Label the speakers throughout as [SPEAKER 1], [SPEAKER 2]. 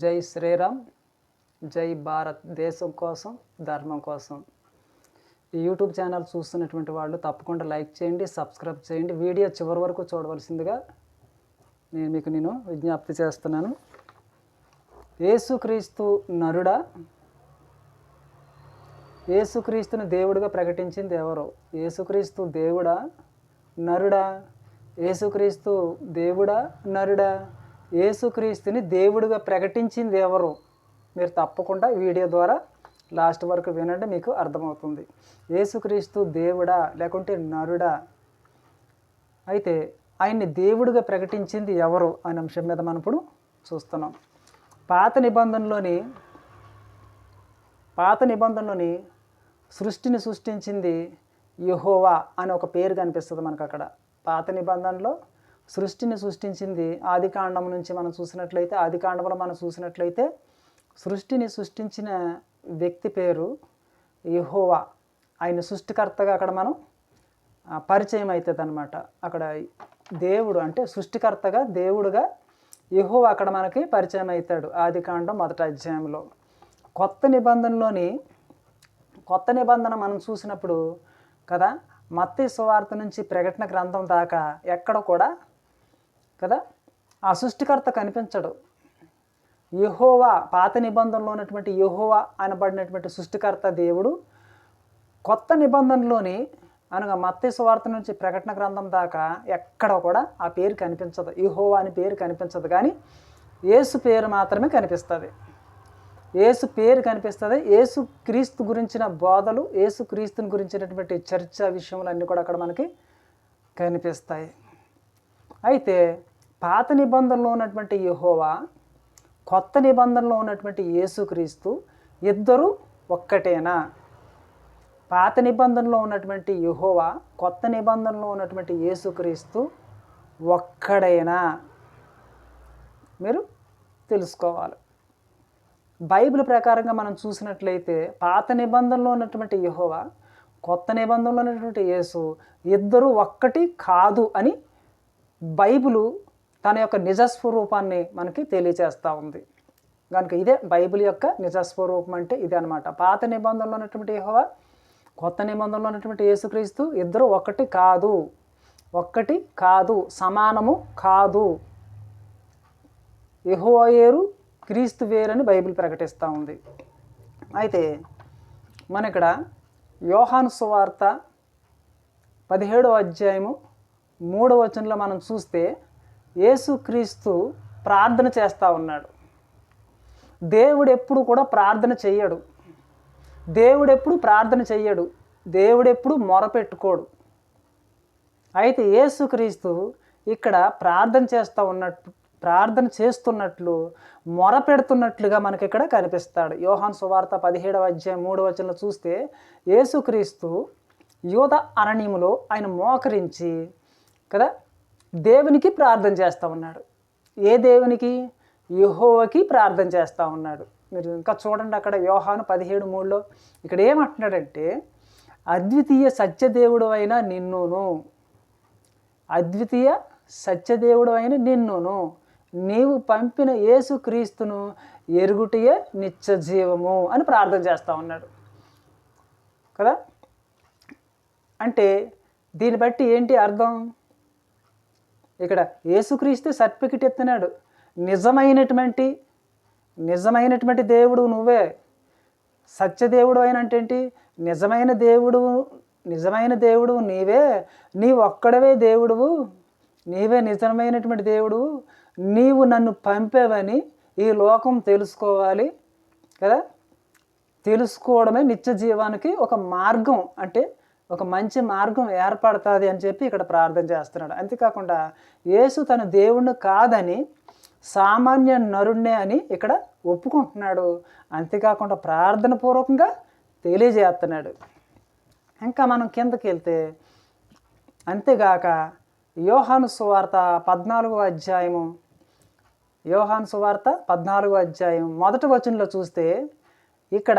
[SPEAKER 1] జై శ్రీరామ్ జై భారత్ దేశం కోసం ధర్మం కోసం. ఈ యూట్యూబ్ ఛానల్ చూస్తున్నటువంటి వాళ్ళు తప్పకుండా లైక్ చేయండి సబ్స్క్రైబ్ చేయండి. వీడియో చివరి వరకు చూడవలసిందిగా నేను మీకు నేను విజ్ఞప్తి చేస్తున్నాను. యేసుక్రీస్తు నరుడా యేసుక్రీస్తుని దేవుడిగా ప్రకటించింది ఎవరు? యేసుక్రీస్తు దేవుడా నరుడా? యేసుక్రీస్తు దేవుడా నరుడా? యేసుక్రీస్తుని దేవుడిగా ప్రకటించింది ఎవరు? మీరు తప్పకుండా వీడియో ద్వారా లాస్ట్ వరకు వినండి మీకు అర్థమవుతుంది. యేసుక్రీస్తు దేవుడా లేకుంటే నరుడా? అయితే ఆయన్ని దేవుడిగా ప్రకటించింది ఎవరు అనే అంశం మీద మనం ఇప్పుడు చూస్తున్నాం. పాత నిబంధనలోని పాత నిబంధనలోని సృష్టిని సృష్టించింది యహోవా అని ఒక పేరు కనిపిస్తుంది మనకు అక్కడ పాత నిబంధనలో సృష్టిని సృష్టించింది ఆది కాండం నుంచి మనం చూసినట్లయితే ఆది కాండంలో మనం చూసినట్లయితే సృష్టిని సృష్టించిన వ్యక్తి పేరు యహోవా. ఆయన సృష్టికర్తగా అక్కడ మనం పరిచయం అవుతుంది అనమాట అక్కడ దేవుడు అంటే సృష్టికర్తగా దేవుడుగా యెహోవా అక్కడ మనకి పరిచయం అవుతాడు ఆది కాండం మొదటి అధ్యాయంలో. కొత్త నిబంధనలోని కొత్త నిబంధన మనం చూసినప్పుడు కదా మత్తి సువార్త నుంచి ప్రకటన గ్రంథం దాకా ఎక్కడ కూడా కదా? ఆ సృష్టికర్త కనిపించడు. యహోవా పాత నిబంధనలో ఉన్నటువంటి యహోవా అనబడినటువంటి సృష్టికర్త దేవుడు కొత్త నిబంధనలోని అనగా మత్తి సువార్త నుంచి ప్రకటన గ్రంథం దాకా ఎక్కడ కూడా ఆ పేరు కనిపించదు. యహోవా అని పేరు కనిపించదు. కానీ యేసు పేరు మాత్రమే కనిపిస్తుంది. యేసు పేరు కనిపిస్తుంది. యేసు క్రీస్తు గురించిన బోధలు యేసు క్రీస్తుని గురించినటువంటి చర్చ విషయములన్నీ కూడా అక్కడ మనకి కనిపిస్తాయి. అయితే పాత నిబంధనలో ఉన్నటువంటి యహోవా కొత్త నిబంధనలో ఉన్నటువంటి యేసుక్రీస్తు ఇద్దరు ఒక్కటేనా? పాత నిబంధనలో ఉన్నటువంటి యహోవా కొత్త నిబంధనలో ఉన్నటువంటి యేసుక్రీస్తు ఒక్కడైనా? మీరు తెలుసుకోవాలి. బైబిల్ ప్రకారంగా మనం చూసినట్లయితే పాత నిబంధనలో ఉన్నటువంటి యహోవా కొత్త నిబంధనలో ఉన్నటువంటి యేసు ఇద్దరు ఒక్కటి కాదు అని బైబిలు తన యొక్క నిజస్వరూపాన్ని మనకి తెలియచేస్తూ ఉంది. కనుక ఇదే బైబిల్ యొక్క నిజస్వరూపం అంటే ఇదే అనమాట పాత నిబంధనలో ఉన్నటువంటి యెహోవా కొత్త నిబంధనలో ఉన్నటువంటి యేసుక్రీస్తు ఇద్దరు ఒకటి కాదు. ఒక్కటి కాదు సమానము కాదు. యెహోవా క్రీస్తు వేరని బైబిల్ ప్రకటిస్తూ ఉంది. అయితే మన ఇక్కడ యోహాను సువార్త పదిహేడవ అధ్యాయము మూడవ వచనంలో మనం చూస్తే యేసుక్రీస్తు ప్రార్థన చేస్తూ ఉన్నాడు. దేవుడు ఎప్పుడు కూడా ప్రార్థన చెయ్యడు. దేవుడెప్పుడు ప్రార్థన చెయ్యడు. దేవుడెప్పుడు మొరపెట్టుకోడు అయితే యేసుక్రీస్తు ఇక్కడ ప్రార్థన చేస్తూ ఉన్నట్టు ప్రార్థన చేస్తున్నట్లు మొర పెడుతున్నట్లుగా మనకి ఇక్కడ కనిపిస్తాడు. యోహాన్ సువార్త పదిహేడవ అధ్యాయం మూడవ వచనంలో చూస్తే యేసుక్రీస్తు యోధ అరణ్యములో ఆయన మోకరించి కదా దేవునికి ప్రార్థన చేస్తూ ఉన్నాడు. ఏ దేవునికి? యెహోవాకి ప్రార్థన చేస్తూ ఉన్నాడు. మీరు ఇంకా చూడండి అక్కడ యోహాను పదిహేడు మూడులో ఇక్కడ ఏమంటున్నాడంటే అద్వితీయ సత్యదేవుడు అయిన నిన్నును అద్వితీయ సత్యదేవుడు అయిన నిన్నును నీవు పంపిన యేసు క్రీస్తును ఎరుగుటియే నిత్య జీవము అని ప్రార్థన చేస్తూ ఉన్నాడు. కదా? అంటే దీన్ని బట్టి ఏంటి అర్థం? ఇక్కడ యేసుక్రీస్తు సర్టిఫికెట్ ఎత్తినాడు. నిజమైనటువంటి నిజమైనటువంటి దేవుడు నువ్వే. సత్యదేవుడు అయిన అంటే ఏంటి నిజమైన దేవుడు నిజమైన దేవుడు నీవే. నీ ఒక్కడవే దేవుడువు. నీవే నిజమైనటువంటి దేవుడు. నీవు నన్ను పంపేవని ఈ లోకం తెలుసుకోవాలి కదా? తెలుసుకోవడమే నిత్య జీవానికి ఒక మార్గం. అంటే ఒక మంచి మార్గం ఏర్పడుతుంది అని చెప్పి ఇక్కడ ప్రార్థన చేస్తున్నాడు. అంతేకాకుండా యేసు తన దేవుణ్ణి కాదని సామాన్య నరుణ్ణే అని ఇక్కడ ఒప్పుకుంటున్నాడు. అంతేకాకుండా ప్రార్థన పూర్వకంగా తెలియజేస్తున్నాడు. ఇంకా మనం కిందకి వెళ్తే అంతేగాక యోహాను సువార్త పద్నాలుగో అధ్యాయము యోహాను సువార్త పద్నాలుగో అధ్యాయం మొదటి వచనంలో చూస్తే ఇక్కడ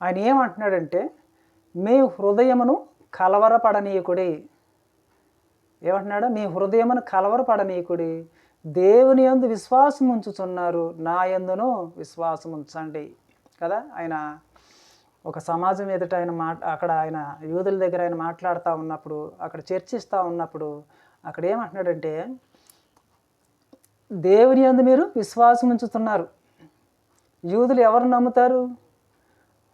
[SPEAKER 1] ఆయన ఏమంటున్నాడంటే మీ హృదయమును కలవరపడనీయకుడి. ఏమంటున్నాడు? మీ హృదయమును కలవరపడనీయకుడి. దేవుని యందు విశ్వాసం ఉంచుతున్నారు నా ఎందును విశ్వాసం ఉంచండి కదా? ఆయన ఒక సమాజం ఎదుట ఆయన మాట అక్కడ ఆయన యూదుల దగ్గర ఆయన మాట్లాడుతూ ఉన్నప్పుడు అక్కడ చర్చిస్తూ ఉన్నప్పుడు అక్కడ ఏమంటున్నాడంటే దేవుని యందు మీరు విశ్వాసం ఉంచుతున్నారు యూదులు ఎవరు నమ్ముతారు?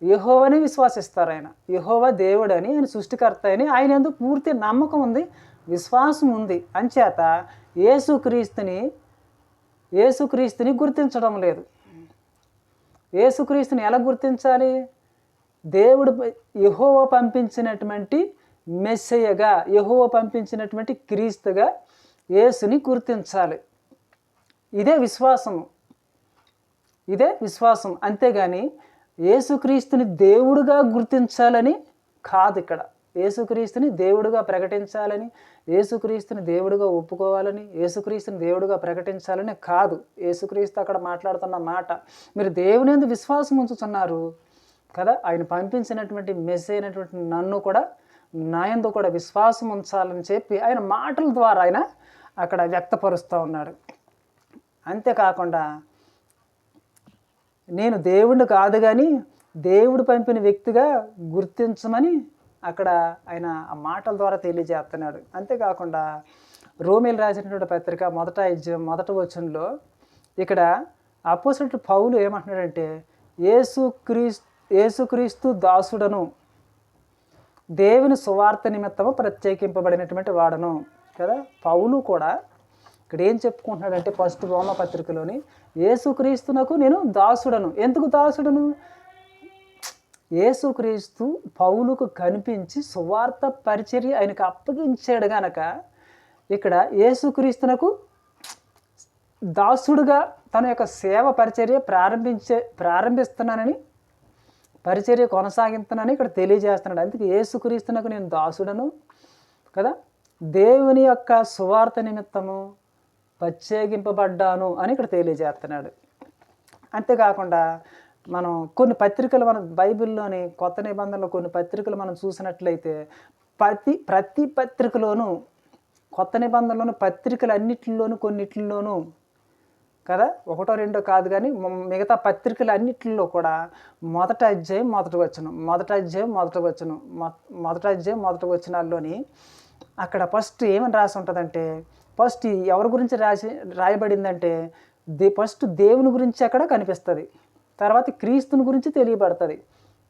[SPEAKER 1] యహోవని విశ్వాసిస్తారు ఆయన. యహోవ దేవుడు అని ఆయన సృష్టికర్త అని ఆయన ఎందుకు పూర్తి నమ్మకం ఉంది విశ్వాసం ఉంది. అంచేత యేసుక్రీస్తుని యేసుక్రీస్తుని గుర్తించడం లేదు. యేసుక్రీస్తుని ఎలా గుర్తించాలి? దేవుడు యహోవ పంపించినటువంటి మెస్సయ్యగా యహోవ పంపించినటువంటి క్రీస్తుగా యేసుని గుర్తించాలి. ఇదే విశ్వాసము. ఇదే విశ్వాసం అంతేగాని యేసుక్రీస్తుని దేవుడుగా గుర్తించాలని కాదు ఇక్కడ. యేసుక్రీస్తుని దేవుడుగా ప్రకటించాలని యేసుక్రీస్తుని దేవుడుగా ఒప్పుకోవాలని యేసుక్రీస్తుని దేవుడుగా ప్రకటించాలని కాదు. యేసుక్రీస్తు అక్కడ మాట్లాడుతున్న మాట మీరు దేవుని ఎందుకు విశ్వాసం ఉంచుతున్నారు కదా? ఆయన పంపించినటువంటి మెస్ అయినటువంటి నన్ను కూడా నాయందు కూడా విశ్వాసం ఉంచాలని చెప్పి ఆయన మాటల ద్వారా ఆయన అక్కడ వ్యక్తపరుస్తూ ఉన్నాడు. అంతేకాకుండా నేను దేవుడిని కాదు కానీ దేవుడు పంపిన వ్యక్తిగా గుర్తించమని అక్కడ ఆయన ఆ మాటల ద్వారా తెలియజేస్తున్నాడు. అంతేకాకుండా రోమిల్ రాసినటువంటి పత్రిక మొదట మొదట వచనంలో ఇక్కడ అపోజిట్ పౌలు ఏమంటున్నాడంటే యేసు ఏసుక్రీస్తు దాసుడను దేవుని సువార్త నిమిత్తము ప్రత్యేకింపబడినటువంటి వాడను కదా? పౌలు కూడా ఇక్కడ ఏం చెప్పుకుంటున్నాడంటే ఫస్ట్ రోమ పత్రికలోని నేను దాసుడను. ఎందుకు దాసుడను? ఏసుక్రీస్తు పౌలుకు కనిపించి సువార్త పరిచర్య ఆయనకు అప్పగించాడు గనక ఇక్కడ ఏసుక్రీస్తునకు దాసుడుగా తన యొక్క సేవ పరిచర్య ప్రారంభించే ప్రారంభిస్తున్నానని పరిచర్య కొనసాగిస్తున్నానని ఇక్కడ తెలియజేస్తున్నాడు. అందుకే ఏసుక్రీస్తునకు నేను దాసుడను కదా? దేవుని యొక్క సువార్త నిమిత్తము ప్రత్యేకింపబడ్డాను అని ఇక్కడ తెలియజేస్తున్నాడు. అంతేకాకుండా మనం కొన్ని పత్రికలు మన బైబిల్లోని కొత్త నిబంధనలు కొన్ని పత్రికలు మనం చూసినట్లయితే ప్రతి ప్రతి పత్రికలోనూ కొత్త నిబంధనలోను పత్రికలు అన్నిటిలోనూ కొన్నిటిలోనూ కదా ఒకటో రెండో కాదు కానీ మిగతా పత్రికలు అన్నిటిలో కూడా మొదట అధ్యాయం మొదట వచ్చను మొదట అధ్యాయం మొదట వచ్చను మొదట అధ్యాయం మొదట వచ్చినాల్లోని అక్కడ ఫస్ట్ ఏమని రాసి ఉంటుందంటే ఫస్ట్ ఎవరి గురించి రాసి రాయబడిందంటే దే ఫస్ట్ దేవుని గురించి అక్కడ కనిపిస్తుంది. తర్వాత క్రీస్తుని గురించి తెలియబడుతుంది.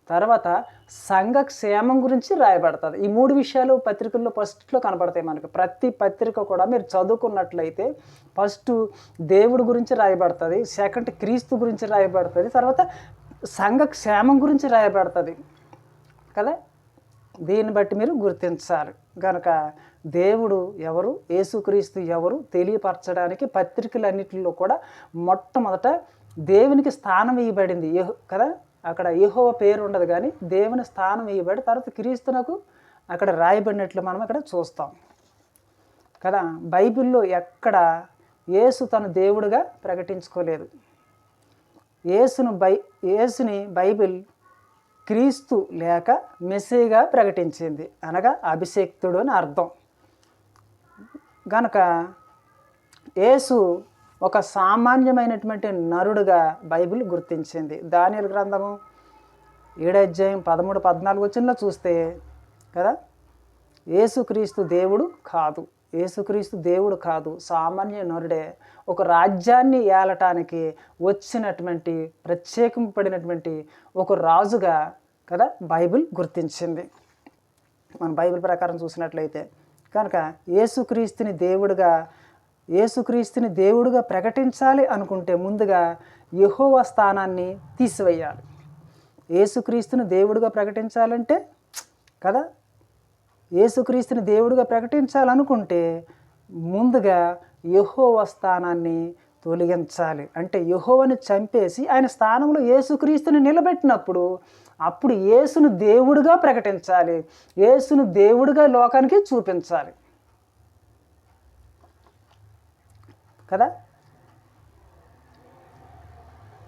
[SPEAKER 1] తర్వాత సంఘ క్షేమం గురించి రాయబడుతుంది. ఈ మూడు విషయాలు పత్రికల్లో ఫస్ట్లో కనబడతాయి మనకి. ప్రతి పత్రిక కూడా మీరు చదువుకున్నట్లయితే ఫస్ట్ దేవుడి గురించి రాయబడుతుంది సెకండ్ క్రీస్తు గురించి రాయబడుతుంది తర్వాత సంఘ క్షేమం గురించి రాయబడుతుంది. కదా? దీన్ని బట్టి మీరు గుర్తించాలి. కనుక దేవుడు ఎవరు? యేసుక్రీస్తు ఎవరు? తెలియపరచడానికి పత్రికలన్నింటిలో కూడా మొట్టమొదట దేవునికి స్థానం ఇవ్వబడింది. కదా? అక్కడ యెహోవా పేరు ఉండదు కానీ దేవుని స్థానం ఇవ్వబడి తర్వాత క్రీస్తునకు అక్కడ రాయబడినట్లు మనం అక్కడ చూస్తాం. కదా? బైబిల్లో ఎక్కడ యేసు తన దేవుడుగా ప్రకటించుకోలేదు. యేసును బై యేసుని బైబిల్ క్రీస్తు లేక మెస్సీగా ప్రకటించింది. అనగా అభిషేక్తుడు అని అర్థం. గనక యేసు ఒక సామాన్యమైనటువంటి నరుడుగా బైబిల్ గుర్తించింది. దానియలు గ్రంథము ఏడు అధ్యాయం పదమూడు పద్నాలుగు వచ్చినలో చూస్తే కదా ఏసుక్రీస్తు దేవుడు కాదు. ఏసుక్రీస్తు దేవుడు కాదు. సామాన్య నరుడే. ఒక రాజ్యాన్ని ఏలటానికి వచ్చినటువంటి ప్రత్యేకింపబడినటువంటి ఒక రాజుగా కదా బైబిల్ గుర్తించింది. మన బైబిల్ ప్రకారం చూసినట్లయితే కనుక యేసుక్రీస్తుని దేవుడుగా యేసుక్రీస్తుని దేవుడుగా ప్రకటించాలి అనుకుంటే ముందుగా యహోవ స్థానాన్ని తీసివేయాలి. యేసుక్రీస్తుని దేవుడుగా ప్రకటించాలంటే కదా? యేసుక్రీస్తుని దేవుడుగా ప్రకటించాలనుకుంటే ముందుగా యహోవ స్థానాన్ని తొలగించాలి. అంటే యహోవని చంపేసి ఆయన స్థానంలో యేసుక్రీస్తుని నిలబెట్టినప్పుడు అప్పుడు యేసును దేవుడుగా ప్రకటించాలి. యేసును దేవుడుగా లోకానికి చూపించాలి. కదా?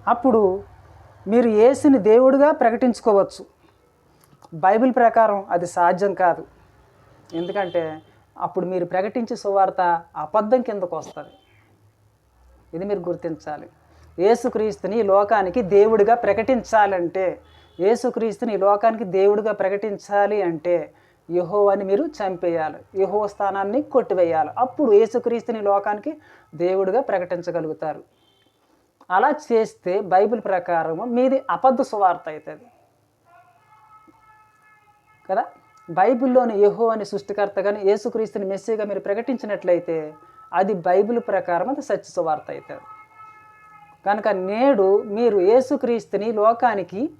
[SPEAKER 1] అప్పుడు మీరు యేసుని దేవుడుగా ప్రకటించుకోవచ్చు. బైబిల్ ప్రకారం అది సాధ్యం కాదు. ఎందుకంటే అప్పుడు మీరు ప్రకటించే సువార్త అబద్ధం కిందకు వస్తుంది. ఇది మీరు గుర్తించాలి. యేసుక్రీస్తుని లోకానికి దేవుడిగా ప్రకటించాలంటే యేసుక్రీస్తుని ఈ లోకానికి దేవుడిగా ప్రకటించాలి అంటే యహోవాని మీరు చంపేయాలి. యహో స్థానాన్ని కొట్టివేయాలి. అప్పుడు యేసుక్రీస్తుని లోకానికి దేవుడిగా ప్రకటించగలుగుతారు. అలా చేస్తే బైబిల్ ప్రకారము మీది అబద్ధ సువార్త అవుతుంది. కదా? బైబిల్లోని యహో అని సృష్టికర్త కానీ యేసుక్రీస్తుని మెస్సీగా మీరు ప్రకటించినట్లయితే అది బైబిల్ ప్రకారం అది సత్య సువార్త అవుతుంది. కనుక నేడు మీరు యేసుక్రీస్తుని లోకానికి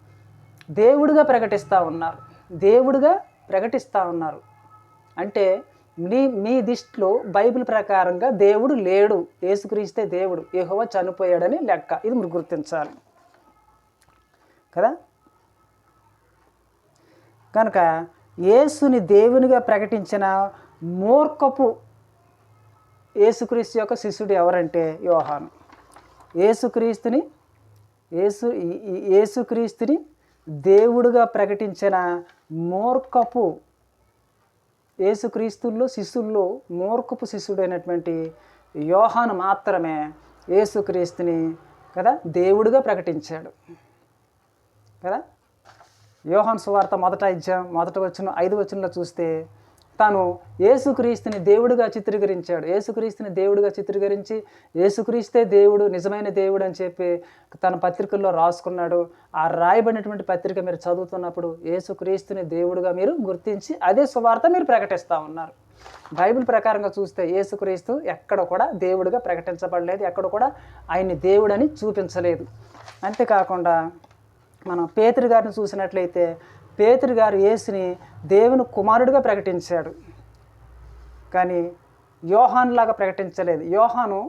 [SPEAKER 1] దేవుడిగా ప్రకటిస్తూ ఉన్నారు. దేవుడిగా ప్రకటిస్తూ ఉన్నారు. అంటే మీ మీ దిష్టిలో బైబిల్ ప్రకారంగా దేవుడు లేడు. ఏసుక్రీస్తే దేవుడు. యెహోవా చనిపోయాడని లెక్క. ఇది మీరు గుర్తించాలి. కదా? కనుక యేసుని దేవునిగా ప్రకటించిన మూర్ఖపు యేసుక్రీస్తు యొక్క శిష్యుడు ఎవరంటే యోహాను. యేసుక్రీస్తుని యేసు ఏసుక్రీస్తుని యేసుక్రీస్తుని దేవుడుగా ప్రకటించిన మూర్ఖపు యేసుక్రీస్తుల్లో శిష్యుల్లో మూర్ఖపు శిష్యుడైనటువంటి యోహాను మాత్రమే యేసుక్రీస్తుని కదా దేవుడుగా ప్రకటించాడు. కదా? యోహాన్ సువార్త మొదట అధ్యాయం మొదట వచ్చిన ఐదు వచనంలో చూస్తే తాను ఏసుక్రీస్తుని దేవుడిగా చిత్రీకరించాడు. ఏసుక్రీస్తుని దేవుడిగా చిత్రీకరించి ఏసుక్రీస్తే దేవుడు నిజమైన దేవుడు అని చెప్పి తన పత్రికల్లో రాసుకున్నాడు. ఆ రాయబడినటువంటి పత్రిక మీరు చదువుతున్నప్పుడు ఏసుక్రీస్తుని దేవుడిగా మీరు గుర్తించి అదే సువార్త మీరు ప్రకటిస్తూ ఉన్నారు. బైబిల్ ప్రకారంగా చూస్తే ఏసుక్రీస్తు ఎక్కడ కూడా దేవుడిగా ప్రకటించబడలేదు ఎక్కడ కూడా ఆయన్ని దేవుడని చూపించలేదు. అంతేకాకుండా మనం పేతురు గారిని చూసినట్లయితే పేతురు గారు యేసుని దేవుని కుమారుడిగా ప్రకటించాడు. కానీ యోహాన్ లాగా ప్రకటించలేదు. యోహాను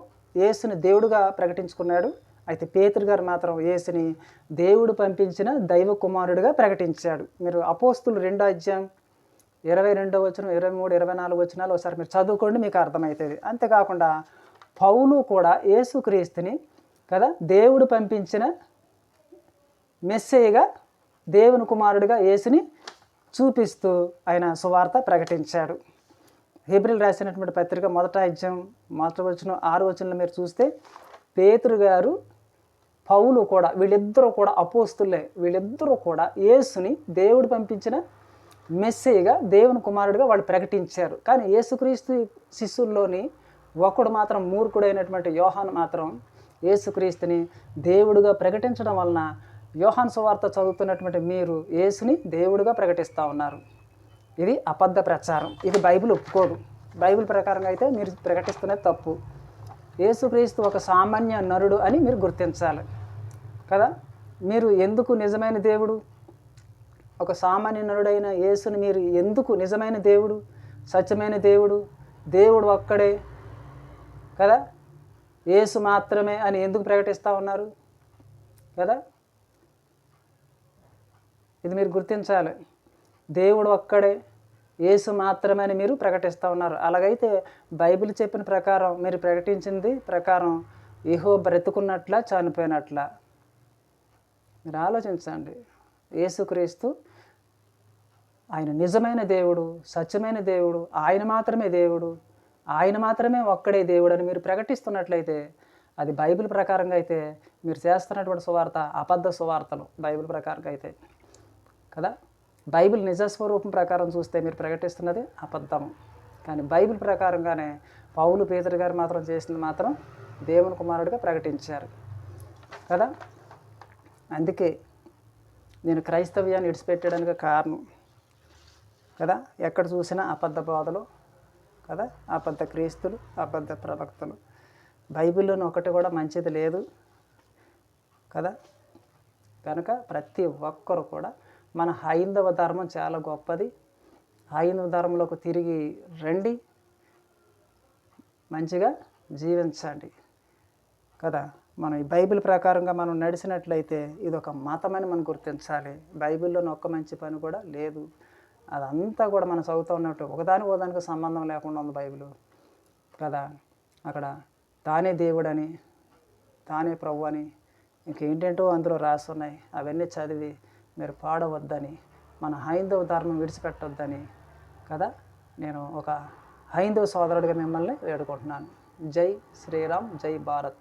[SPEAKER 1] యేసుని దేవుడుగా ప్రకటించుకున్నాడు. అయితే పేతురు గారు మాత్రం యేసుని దేవుడు పంపించిన దైవ కుమారుడిగా ప్రకటించాడు. మీరు అపోస్తులు రెండో అధ్యాయం ఇరవై రెండో వచనం ఇరవై మూడు ఇరవై నాలుగు వచనాలు ఒకసారి మీరు చదువుకోండి మీకు అర్థమవుతుంది. అంతేకాకుండా పౌలు కూడా యేసుక్రీస్తుని కదా దేవుడు పంపించిన మెస్సేయగా దేవుని కుమారుడిగా యేసుని చూపిస్తూ ఆయన సువార్త ప్రకటించాడు. హెబ్రిల్ రాసినటువంటి పత్రిక మొదట అధ్యాయం మొదటి వచ్చిన ఆరు వచనంలో మీరు చూస్తే పేతురు గారు పౌలు కూడా వీళ్ళిద్దరూ కూడా అపోస్తులే. వీళ్ళిద్దరూ కూడా యేసుని దేవుడు పంపించిన మెస్సేగా దేవుని కుమారుడిగా వాళ్ళు ప్రకటించారు. కానీ యేసుక్రీస్తు శిష్యుల్లోని ఒకడు మాత్రం మూర్ఖుడైనటువంటి యోహాను మాత్రం యేసుక్రీస్తుని దేవుడుగా ప్రకటించడం వలన యోహాన్ సువార్త చదువుతున్నటువంటి మీరు యేసుని దేవుడిగా ప్రకటిస్తూ ఉన్నారు. ఇది అబద్ధ ప్రచారం. ఇది బైబిల్ ఒప్పుకోదు. బైబిల్ ప్రకారంగా అయితే మీరు ప్రకటిస్తున్నది తప్పు. యేసుక్రీస్తు ఒక సామాన్య నరుడు అని మీరు గుర్తించాలి. కదా? మీరు ఎందుకు నిజమైన దేవుడు? ఒక సామాన్య నరుడైన యేసుని మీరు ఎందుకు నిజమైన దేవుడు? సత్యమైన దేవుడు? దేవుడు ఒక్కడే. కదా? యేసు మాత్రమే అని ఎందుకు ప్రకటిస్తూ ఉన్నారు? కదా? ఇది మీరు గుర్తించాలి. దేవుడు ఒక్కడే యేసు మాత్రమే అని మీరు ప్రకటిస్తూ ఉన్నారు. అలాగైతే బైబిల్ చెప్పిన ప్రకారం మీరు ప్రకటించింది ప్రకారం ఇహో బ్రతుకున్నట్ల చనిపోయినట్ల. మీరు ఆలోచించండి. యేసుక్రీస్తు ఆయన నిజమైన దేవుడు సత్యమైన దేవుడు ఆయన మాత్రమే దేవుడు ఆయన మాత్రమే ఒక్కడే దేవుడు అని మీరు ప్రకటిస్తున్నట్లయితే అది బైబిల్ ప్రకారంగా అయితే మీరు చేస్తున్నటువంటి సువార్త అబద్ధ సువార్తలు బైబిల్ ప్రకారంగా అయితే. కదా? బైబిల్ నిజస్వరూపం ప్రకారం చూస్తే మీరు ప్రకటిస్తున్నది అబద్ధము కానీ బైబిల్ ప్రకారంగానే పౌలు పేదరు గారు మాత్రం చేసింది మాత్రం దేవుని కుమారుడిగా ప్రకటించారు. కదా? అందుకే నేను క్రైస్తవ్యాన్ని విడిచిపెట్టడానికి కారణం. కదా? ఎక్కడ చూసినా అబద్ధ బోధలు కదా? అబద్ధ క్రీస్తులు అబద్ధ ప్రవక్తలు. బైబిల్లోని ఒకటి కూడా మంచిది లేదు. కదా? కనుక ప్రతి ఒక్కరు కూడా మన హైందవ ధర్మం చాలా గొప్పది. హైందవ ధర్మంలోకి తిరిగి రండి. మంచిగా జీవించండి. కదా? మనం ఈ బైబిల్ ప్రకారంగా మనం నడిచినట్లయితే ఇది ఒక మతమని మనం గుర్తించాలి. బైబిల్లోని ఒక్క మంచి పని కూడా లేదు. అదంతా కూడా మనం చదువుతూ ఉన్నట్టు ఒకదానికి ఒకదానికి సంబంధం లేకుండా ఉంది బైబిల్. కదా? అక్కడ తానే దేవుడని తానే ప్రభు అని ఇంకేంటేంటో అందులో రాసి ఉన్నాయి అవన్నీ చదివి మీరు పాడవద్దని మన హైందవ ధర్మం విడిచిపెట్టొద్దని కదా? నేను ఒక హైందవ సోదరుడిగా మిమ్మల్ని వేడుకుంటున్నాను. జై శ్రీరామ్ జై భారత్.